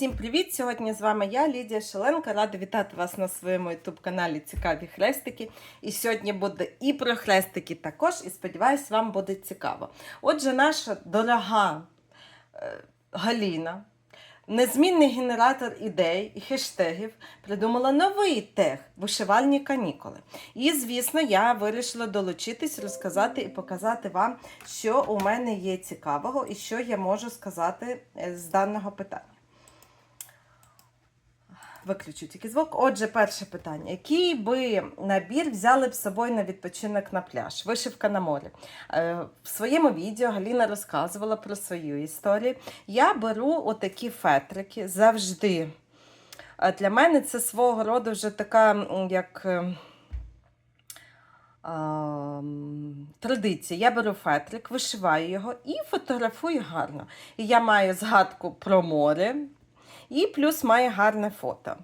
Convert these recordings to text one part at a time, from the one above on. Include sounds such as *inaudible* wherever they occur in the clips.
Всім привіт! Сьогодні з вами я, Лідія Шаленка. Рада вітати вас на своєму ютуб-каналі Цікаві хрестики. І сьогодні буде і про хрестики також, і сподіваюсь, вам буде цікаво. Отже, наша дорога е, Галіна, незмінний генератор ідей і хештегів, придумала новий тег вишивальні канікули. І, звісно, я вирішила долучитись, розказати і показати вам, що у мене є цікавого і що я можу сказати е, з даного питання. Виключу тільки звук. Отже, перше питання. Який би набір взяли б з собою на відпочинок на пляж? Вишивка на морі. Е, В своєму відео Галіна розказувала про свою історію. Я беру отакі фетрики завжди. Е, Для мене це свого роду вже така, як. е, Традиція. Я беру фетрик, вишиваю його і фотографую гарно. І я маю згадку про море, і плюс має гарне фото.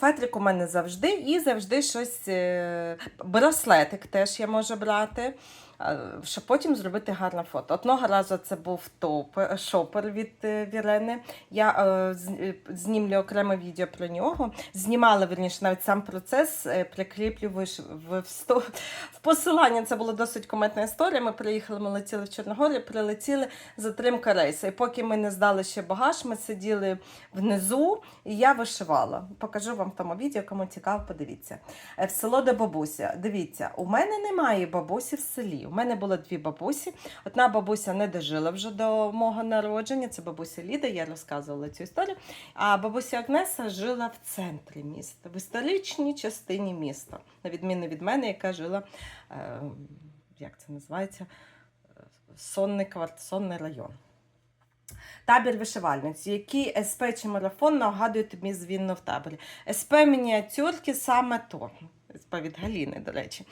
Фетрик у мене завжди і завжди щось. е, Браслетик теж я можу брати, щоб потім зробити гарне фото. Одного разу це був топ шопер від е, Вірени. Я е, е, знімлю окреме відео про нього. Знімала верніше навіть сам процес, е, прикріплю в, в, в посилання. Це була досить кометна історія. Ми приїхали, ми летіли в Чорногорі, прилетіли затримка рейсу. І поки ми не здали ще багаж, ми сиділи внизу, і я вишивала. Покажу вам в тому відео, кому цікаво, подивіться. Е, В село до бабуся. Дивіться, у мене немає бабусі в селі. У мене було дві бабусі. Одна бабуся не дожила вже до мого народження. Це бабуся Ліда, я розказувала цю історію. А бабуся Агнеса жила в центрі міста, в історичній частині міста, на відміну від мене, яка жила, е, як це називається, сонний кварт, сонний район. Табір вишивальниць, який СП чи марафон нагадує тобі з війну в таборі. СП мініатюрки саме то. СП від Галіни, до речі.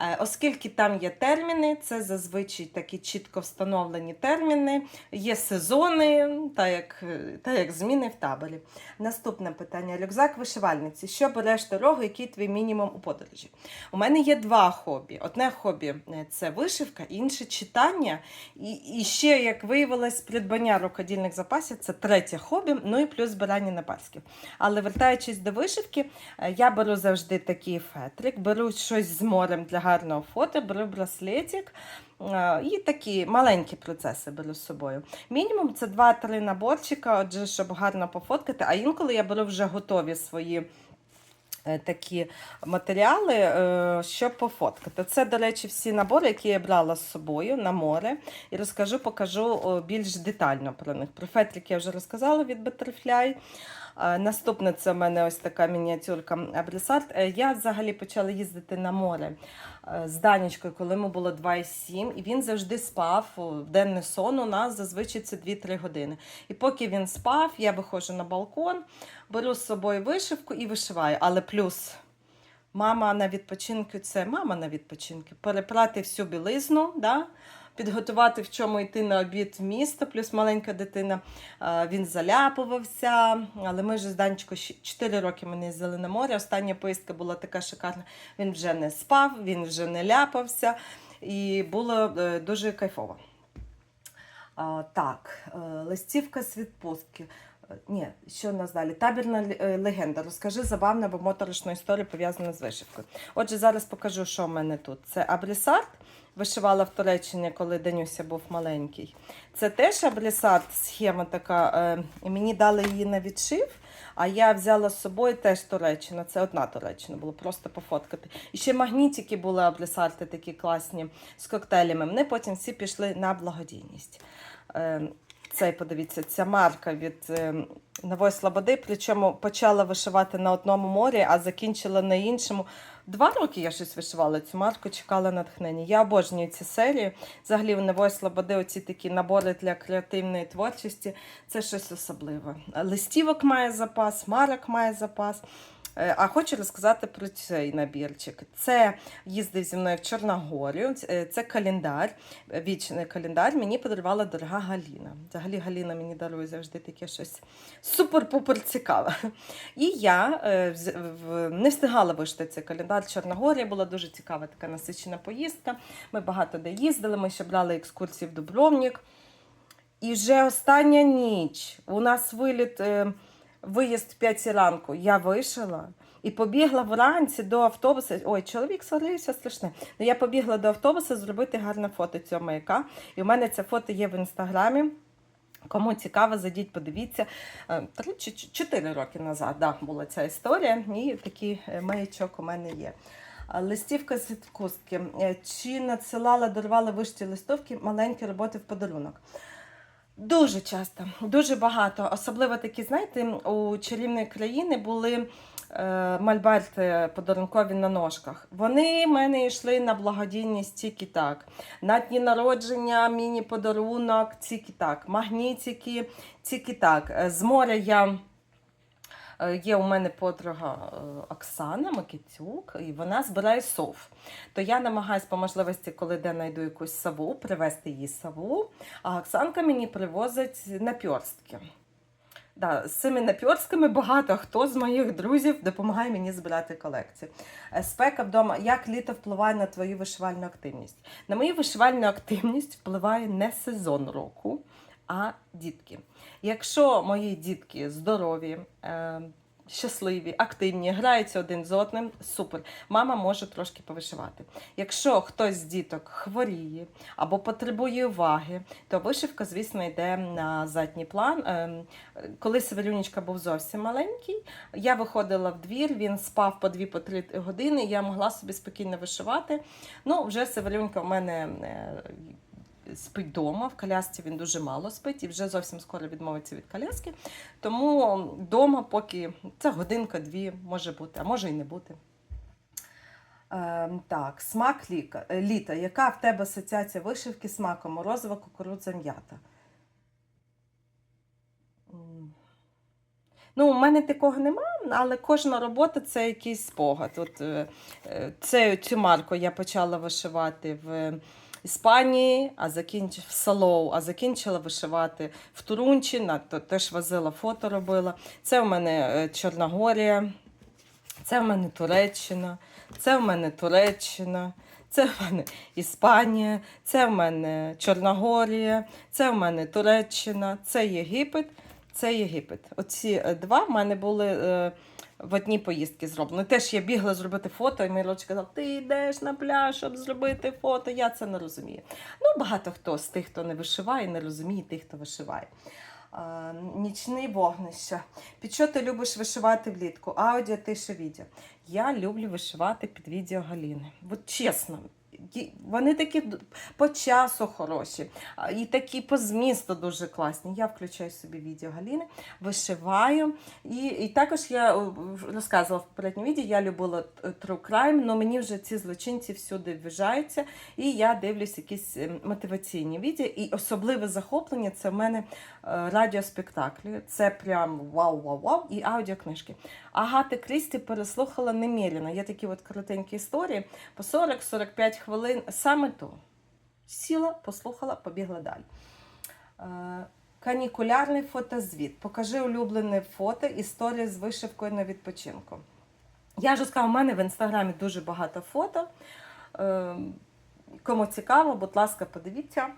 Е, Оскільки там є терміни, це зазвичай такі чітко встановлені терміни, є сезони, та як, та як зміни в таборі. Наступне питання: рюкзак вишивальниці. Що береш дорогу, який твій мінімум у подорожі? У мене є два хобі. Одне хобі е, це вишивка, інше читання. І, і ще, як виявилось, придбання рукодільних запасів це третє хобі, ну і плюс збирання на. Але вертаючись до вишивки, е, я беру завжди такий фетрик, беру щось з морем для гарного фото, беру браслетик. І такі маленькі процеси беру з собою. Мінімум це 2-3 наборчика, отже, щоб гарно пофоткати. А інколи я беру вже готові свої е, такі матеріали, е, щоб пофоткати. Це, до речі, всі набори, які я брала з собою на море. І розкажу, покажу більш детально про них. Про фетрик я вже розказала від Butterfly. Наступне це в мене ось така мініатюрка Абрисарт. Е, Я взагалі почала їздити на море е, з Данічкою, коли йому було 2,7, і він завжди спав. о, Денний сон у нас зазвичай це 2-3 години. І поки він спав, я виходжу на балкон, беру з собою вишивку і вишиваю. Але плюс мама на відпочинку це мама на відпочинку. Перепрати всю білизну, да? Підготувати в чому йти на обід в місто, плюс маленька дитина. Він заляпувався. Але ми вже з Данечкою 4 роки ми не їздили на море. Остання поїздка була така шикарна. Він вже не спав, він вже не ляпався. І було е, дуже кайфово. Так, е, листівка з відпустки. Е, Ні, що нас далі? Табірна легенда. Розкажи забавну або моторошну історію пов'язану з вишивкою. Отже, зараз покажу, що в мене тут. Це абрисарт. Вишивала в Туреччині, коли Данюся був маленький. Це теж абрисарт, схема така. е, і мені дали її на відшив, а я взяла з собою теж Туреччина. Це одна Туреччина, було просто пофоткати. І ще магнітики були абрисарти такі класні з коктейлями. Вони потім всі пішли на благодійність. Е, Цей, подивіться, ця марка від е, Нової Слободи, причому почала вишивати на одному морі, а закінчила на іншому. Два роки я щось вишивала цю марку, чекала натхнення. Я обожнюю ці серії. Взагалі в Нової Слободи оці такі набори для креативної творчості. Це щось особливе. Листівок має запас, марок має запас. Е, А хочу розказати про цей набірчик. Це їздив зі мною в Чорногорію. Е, Це календар, вічний календар. Мені подарувала дорога Галіна. Взагалі Галіна мені дарує завжди таке щось супер-пупер цікаве. І я е, не встигала вишити цей календар в Чорногорії. Була дуже цікава така насичена поїздка. Ми багато де їздили. Ми ще брали екскурсії в Дубровник. І вже остання ніч. У нас виліт. Виїзд в 5 ранку, я вишила. І побігла вранці до автобуса. Ой, чоловік сварився страшне. Ну я побігла до автобуса зробити гарне фото цього маяка. І у мене це фото є в інстаграмі. Кому цікаво, зайдіть, подивіться. Е, Три чи чотири роки назад да, була ця історія, і такий е, маячок у мене є. Листівка з відпустки. Е, Чи надсилала, дарувала вишті листовки маленькі роботи в подарунок? Дуже часто, дуже багато. Особливо такі, знаєте, у чарівної країни були е, мольберти подарункові на ножках. Вони в мене йшли на благодійність тільки так. На дні народження, міні-подарунок, тільки так. Магнітики, тільки так. Е, З моря я. Е, Є у мене подруга е, Оксана Макітюк, і вона збирає сов. То я намагаюся по можливості, коли де знайду якусь сову, привезти їй сову, а Оксанка мені привозить напьорстки. Да, з цими напьорстками багато хто з моїх друзів допомагає мені збирати колекцію. Е, Спека вдома. Як літо впливає на твою вишивальну активність? На мою вишивальну активність впливає не сезон року, а дітки. Якщо мої дітки здорові, е, щасливі, активні, граються один з одним, супер. Мама може трошки повишивати. Якщо хтось з діток хворіє або потребує уваги, то вишивка, звісно, йде на задній план. Ем, Коли Северюнічка був зовсім маленький, я виходила в двір, він спав по 2-3 години, я могла собі спокійно вишивати. Ну, вже Северюнька в мене е, спить вдома, в колясці він дуже мало спить і вже зовсім скоро відмовиться від коляски. Тому вдома поки це годинка-дві може бути, а може і не бути. Ем, так, смак ліка, е, літа. Яка в тебе асоціація вишивки смаком? Морозова, кукурудза, м'ята? Ну, у мене такого нема, але кожна робота це якийсь спогад. От, е, е, це, цю марку я почала вишивати в Іспанії, а закінчив Салоу, а закінчила вишивати в Турунчина, то теж возила фото робила. Це у мене е, Чорногорія, це в мене Туреччина, це в мене Туреччина. Це в мене Іспанія, це в мене Чорногорія, це в мене Туреччина, це Єгипет, це Єгипет. Оці е, два в мене були е, в одній поїздці зроблено. Теж я бігла зробити фото, і мій родич казав, ти йдеш на пляж, щоб зробити фото. Я це не розумію. Ну, багато хто з тих, хто не вишиває, не розуміє тих, хто вишиває. А, нічний вогнище. Під що ти любиш вишивати влітку? Аудіо, тиша, відео. Я люблю вишивати під відео Галіни. От чесно. Вони такі по часу хороші, і такі по змісту дуже класні. Я включаю собі відео Галіни, вишиваю. І, і також я розказувала в попередньому відео, я любила е, true crime, але мені вже ці злочинці всюди вважаються. І я дивлюсь якісь ем, мотиваційні відео. І особливе захоплення це в мене е, радіоспектаклі. Це прям вау-вау-вау і аудіокнижки. Агати Крісті переслухала неміряно. Є такі от коротенькі історії по 40-45 хвилин. Саме то. Сіла, послухала, побігла далі. Е, Канікулярний фотозвіт. Покажи улюблене фото, історія з вишивкою на відпочинку. Я ж сказала, у мене в інстаграмі дуже багато фото. Е, Кому цікаво, будь ласка, подивіться.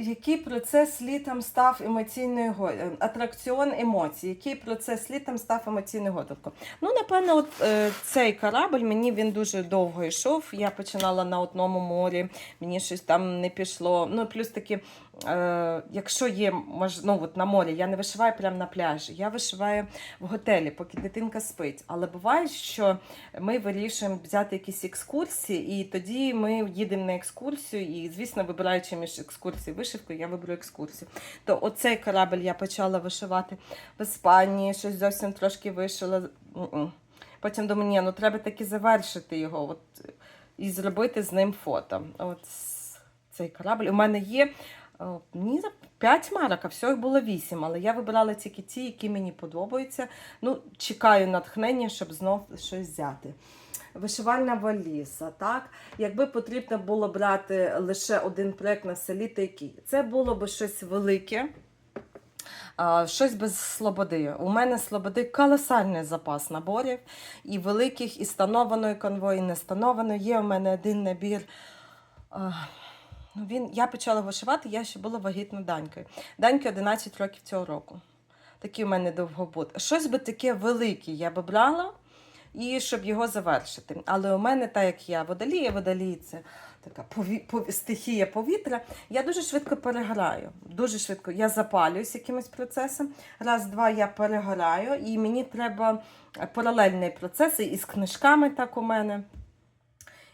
Який процес літом став емоційною го- е, атракціон емоцій? Який процес літом став емоційною готовкою? Ну, напевно, от, е, цей корабль мені він дуже довго йшов. Я починала на одному морі, мені щось там не пішло. Ну, плюс таки, е, якщо є ну, от на морі, я не вишиваю прямо на пляжі, я вишиваю в готелі, поки дитинка спить. Але буває, що ми вирішуємо взяти якісь екскурсії, і тоді ми їдемо на екскурсію, і, звісно, вибираючи між екскурсією вишивкою, я виберу екскурсію. То оцей корабль я почала вишивати в Іспанії, щось зовсім трошки вишила. Потім думаю, ні, ну треба таки завершити його от, і зробити з ним фото. От цей корабль. У мене є о, ні, 5 марок, а всього було 8, але я вибирала тільки ті, які мені подобаються. Ну, чекаю натхнення, щоб знов щось взяти. Вишивальна валіза, так? Якби потрібно було брати лише один проєкт на селі, то який? Це було б щось велике, щось без слободи. У мене слободи колосальний запас наборів, і великих, і станованої конвої, і нестанованої. Є у мене один набір. Ну, Він, я почала вишивати, я ще була вагітною Данькою. Даньки 11 років цього року. Такий у мене довгобут. Щось би таке велике я би брала, і щоб його завершити. Але у мене, так як я водолія, водолій це така пові... пові... стихія повітря, я дуже швидко перегораю. Дуже швидко. Я запалююсь якимось процесом. Раз, два я перегораю, і мені треба паралельний процес і з книжками так у мене.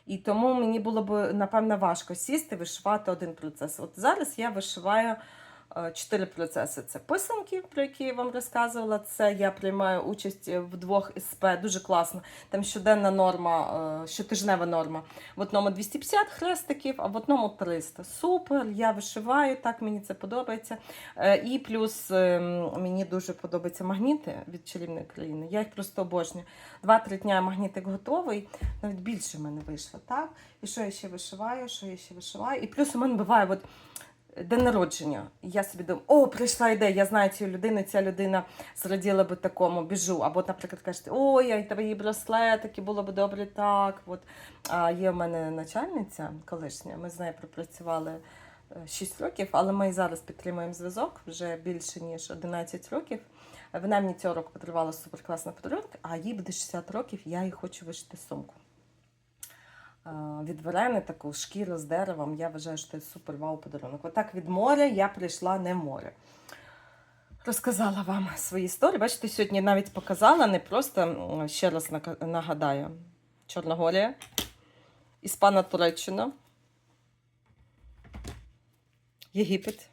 І тому мені було б, напевно, важко сісти, вишивати один процес. От зараз я вишиваю чотири процеси. Це писанки, про які я вам розказувала. Це я приймаю участь в двох СП, дуже класно. Там щоденна норма, е, щотижнева норма. В одному 250 хрестиків, а в одному 300. Супер, я вишиваю, так мені це подобається. Е, І плюс е, мені дуже подобаються магніти від чарівної країни. Я їх просто обожнюю. Два-три дня магнітик готовий, навіть більше в мене вийшло, так? І що я ще вишиваю, що я ще вишиваю. І плюс у мене буває от, день народження. І я собі думаю, о, прийшла ідея, я знаю цю людину, ця людина зраділа би такому, біжу. Або, наприклад, кажете, ой, я твої браслетики, було б добре так. От. А є в мене начальниця колишня, ми з нею пропрацювали. 6 років, але ми зараз підтримуємо зв'язок вже більше ніж 11 років. Вона мені цього року подарувала суперкласний подарунок, а їй буде 60 років, я їй хочу вишити сумку. Е, Від Верени таку шкіру з деревом. Я вважаю, що це супер вау подарунок. Отак від моря я прийшла не в море. Розказала вам свої історії. Бачите, сьогодні навіть показала, не просто ще раз нагадаю: Чорногорія, Іспана Туреччина, Єгипет.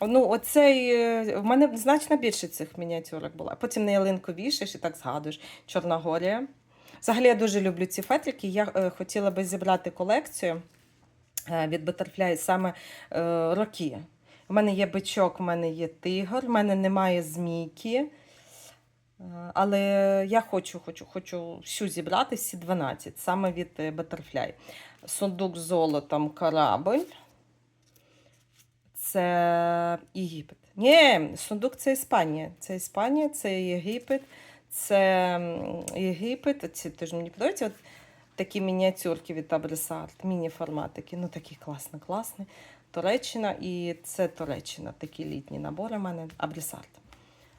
Ну, оцей, е, в мене значно більше цих мініатюрок було. Потім на ялинку вішаєш і так згадуєш. Чорногорія. Взагалі я дуже люблю ці фетрики. Я е, хотіла би зібрати колекцію е, від Butterfly саме е, роки. У мене є бичок, у мене є тигр, у мене немає змійки. Але я хочу, хочу, хочу всю зібрати, всі 12, саме від Butterfly. Сундук з золотом корабль. Це Єгипет. Ні, сундук це Іспанія. Це Іспанія, це Єгипет, це Єгипет. Ці теж мені подобаються. От такі мініатюрки від Абресарт, міні-форматики. Ну такі класно, класні. Туреччина і це Туреччина. Такі літні набори у мене Абресарт.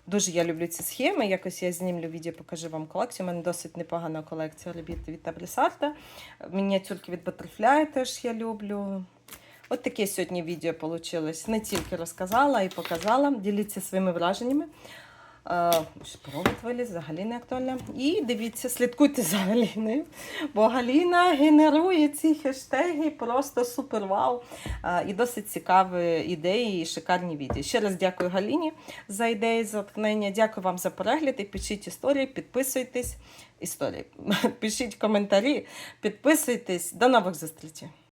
Дуже я люблю ці схеми. Якось я знімлю відео, покажу вам колекцію. У мене досить непогана колекція робіт від Абресарта. Мініатюрки від Butterfly теж я люблю. От таке сьогодні відео вийшло. Не тільки розказала і показала. Діліться своїми враженнями. Провод виліз, взагалі не актуальна. І дивіться, слідкуйте за Галіною, бо Галіна генерує ці хештеги просто супер вау. І досить цікаві ідеї і шикарні відео. Ще раз дякую Галіні за ідеї, за натхнення. Дякую вам за перегляд. І пишіть історії, підписуйтесь. Історії. *laughs* Пишіть коментарі, підписуйтесь. До нових зустрічей.